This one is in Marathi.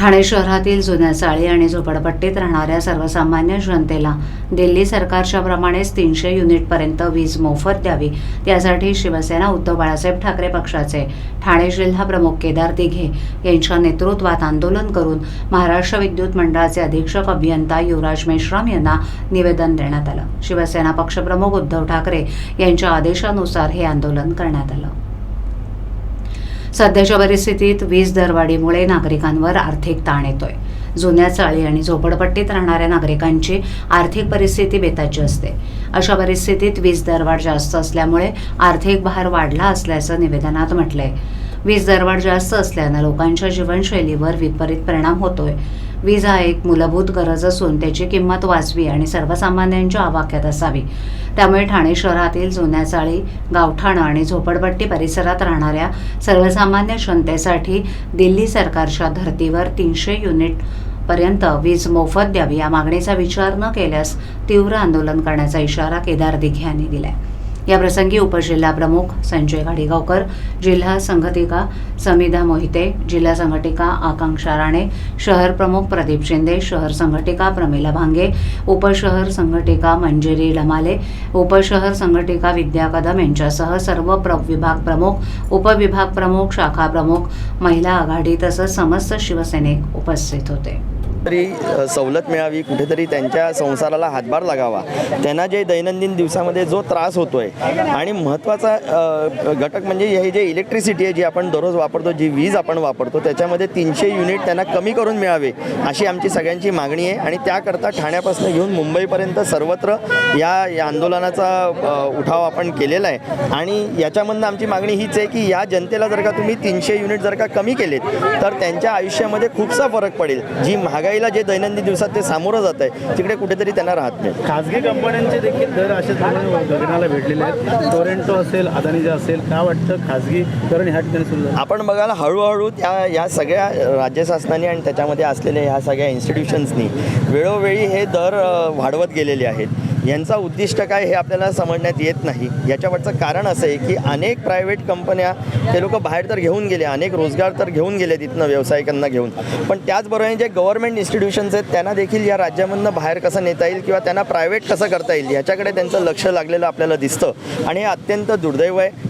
ठाणे शहरातील जुन्या चाळी आणि झोपडपट्टीत राहणाऱ्या सर्वसामान्य जनतेला दिल्ली सरकारच्या प्रमाणेच तीनशे युनिटपर्यंत वीज मोफत द्यावी. त्यासाठी शिवसेना उद्धव बाळासाहेब ठाकरे पक्षाचे ठाणे जिल्हा प्रमुख केदार दिघे यांच्या नेतृत्वात आंदोलन करून महाराष्ट्र विद्युत मंडळाचे अधीक्षक अभियंता युवराज मेश्राम यांना निवेदन देण्यात आलं. शिवसेना पक्षप्रमुख उद्धव ठाकरे यांच्या आदेशानुसार हे आंदोलन करण्यात आलं. सध्याच्या परिस्थितीत वीज दरवाढीमुळे नागरिकांवर आर्थिक ताण येतोय. जुन्या चाळी आणि झोपडपट्टीत राहणाऱ्या नागरिकांची आर्थिक परिस्थिती बेताची असते. अशा परिस्थितीत वीज दरवाढ जास्त असल्यामुळे आर्थिक भार वाढला असल्याचं निवेदनात म्हटलंय. वीज दरवाढ जास्त असल्यानं लोकांच्या जीवनशैलीवर विपरीत परिणाम होतोय. वीज हा एक मूलभूत गरज असून त्याची किंमत वाचवी आणि सर्वसामान्यांच्या आवाक्यात असावी. त्यामुळे ठाणे शहरातील जुन्या चाळी गावठाणं आणि झोपडपट्टी परिसरात राहणाऱ्या सर्वसामान्य जनतेसाठी दिल्ली सरकारच्या धर्तीवर तीनशे युनिट पर्यंत वीज मोफत द्यावी या मागणीचा विचार न केल्यास तीव्र आंदोलन करण्याचा इशारा केदार दिघे यांनी दिलाय. या प्रसंगी उपजिल्हा प्रमुख संजय गाडीगावकर जिल्हा संघटिका समिधा मोहिते जिल्हा संघटिका आकांक्षा राणे शहर प्रमुख प्रदीप शिंदे शहर संघटिका प्रमिला भांगे उपशहर संघटिका मंजिरी लमाले उपशहर संघटिका विद्या कदम यांच्यासह सर्व प्र विभाग प्रमुख उपविभाग प्रमुख शाखा प्रमुख महिला आघाडी तसंच समस्त शिवसैनिक उपस्थित होते. तरी सवलत मिळावी कुठेतरी त्यांच्या संसाराला हातभार लागावा. त्यांना जे दैनंदिन दिवसामध्ये जो त्रास होतो आहे आणि महत्त्वाचा घटक म्हणजे हे जे इलेक्ट्रिसिटी आहे जी आपण दररोज वापरतो जी वीज आपण वापरतो त्याच्यामध्ये तीनशे युनिट त्यांना कमी करून मिळावे अशी आमची सगळ्यांची मागणी आहे. आणि त्याकरता ठाण्यापासून घेऊन मुंबईपर्यंत सर्वत्र या या आंदोलनाचा उठाव आपण केलेला आहे. आणि याच्यामधनं आमची मागणी हीच आहे की या जनतेला जर का तुम्ही तीनशे युनिट जर का कमी केलेत तर त्यांच्या आयुष्यामध्ये खूपसा फरक पडेल. जी महागाईला जे दैनंदिन दिवसात ते सामोरं जात आहे तिकडे कुठेतरी त्यांना राहत नाही. खाजगी कंपन्यांचे देखील दर अशा प्रमाणे गगनाला भेटलेले आहेत. टोरेंटो असेल अदानी जे असेल काय वाटतं खाजगीकरण ह्या ठिकाणी सुरू आपण बघायला हळूहळू त्या या सगळ्या राज्य शासनाने आणि त्याच्यामध्ये असलेल्या ह्या सगळ्या इन्स्टिट्यूशन्सनी वेळोवेळी हे दर वाढवत गेलेले आहेत. यांचा उद्दिष्ट काय हे आपल्याला समजण्यात येत नाही. याच्यावरचं कारण असं आहे की अनेक प्रायव्हेट कंपन्या ते लोक बाहेर तर घेऊन गेले अनेक रोजगार तर घेऊन गेले तिथनं व्यावसायिकांना घेऊन. पण त्याचबरोबर जे गव्हर्नमेंट इन्स्टिट्यूशन्स आहेत त्यांना देखील या राज्यामधनं बाहेर कसं नेता येईल किंवा त्यांना प्रायव्हेट कसं करता येईल याच्याकडे त्यांचं लक्ष लागलेलं आपल्याला दिसतं. आणि हे अत्यंत दुर्दैव आहे.